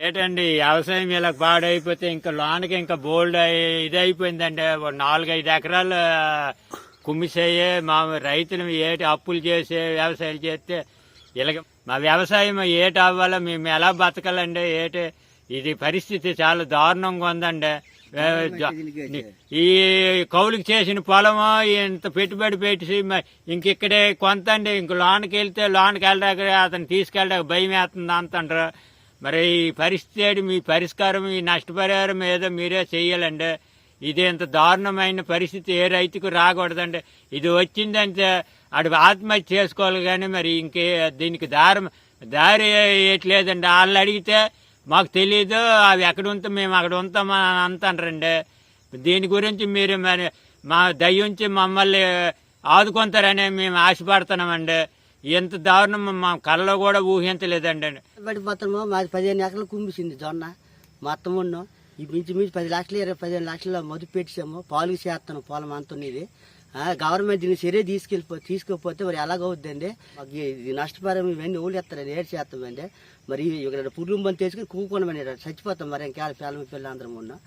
ఏటండి వ్యవసాయం ఇలా పాడైపోతే ఇంకా లోనకి ఇంకా బోల్డ్ ఇదైపోయిందండి ఇది అయిపోయిందండి నాలుగైదు ఎకరాలు కుమ్మిసేయే మా రైతులు ఏటి అప్పులు చేసే వ్యవసాయం చేస్తే ఇలాగ మా వ్యవసాయం ఏటి అవ్వాలో మేము ఎలా బతకాలండి? ఏటి ఇది పరిస్థితి చాలా దారుణంగా ఉందండి. ఈ కౌలుకి చేసిన పొలము ఇంత పెట్టుబడి పెట్టి ఇంకిక్కడే కొంత అండి ఇంక లోనకి వెళ్తే లోనకి వెళ్ళడానికి అతను తీసుకెళ్ళడానికి భయం వేస్తుంది అంటారు మరి ఈ పరిస్థితి మీ పరిష్కారం ఈ నష్టపరిహారం ఏదో మీరే చేయాలండి ఇది ఇంత దారుణమైన పరిస్థితి ఏ రైతుకు రాకూడదండి ఇది వచ్చిందంటే అడు ఆత్మహత్య చేసుకోవాలి కానీ మరి ఇంకే దీనికి దారి దారి వేయట్లేదండి వాళ్ళు అడిగితే మాకు తెలియదు అవి ఎక్కడ ఉంటే మేము అక్కడ ఉంటాం అని అంటారండి దీని గురించి మీరు మరి మా దయ్యుంచి ఉంచి మమ్మల్ని ఆదుకుంటారని మేము ఆశపడుతున్నామండి. ఎంత దారుణం మా కళ్ళలో కూడా ఊహించలేదండి. పడిపోతాము మాది పదిహేను ఎకరాలు కుమ్మిసింది జొన్న. మొత్తం ఉన్నాం. ఈ మించి మించి పది లక్షలు ఇరవై పదిహేను లక్షలు మదుపు పెట్టాము పాలు చేస్తాను పొలం అంతున్నది ఇది గవర్నమెంట్ దీన్ని సరే తీసుకెళ్ళిపో తీసుకోకపోతే మరి ఎలాగవుద్దండి మాకు ఈ- నష్టపరం ఇవన్నీ ఊళ్ళు ఎత్తారని ఏడు చేస్తామండి. మరి ఇక్కడ పురుగులు మంది తెచ్చుకుని కూకోనమని చచ్చిపోతాం మరి ఇంకా పిల్లలు పిల్లలు అందరం ఉన్నాం.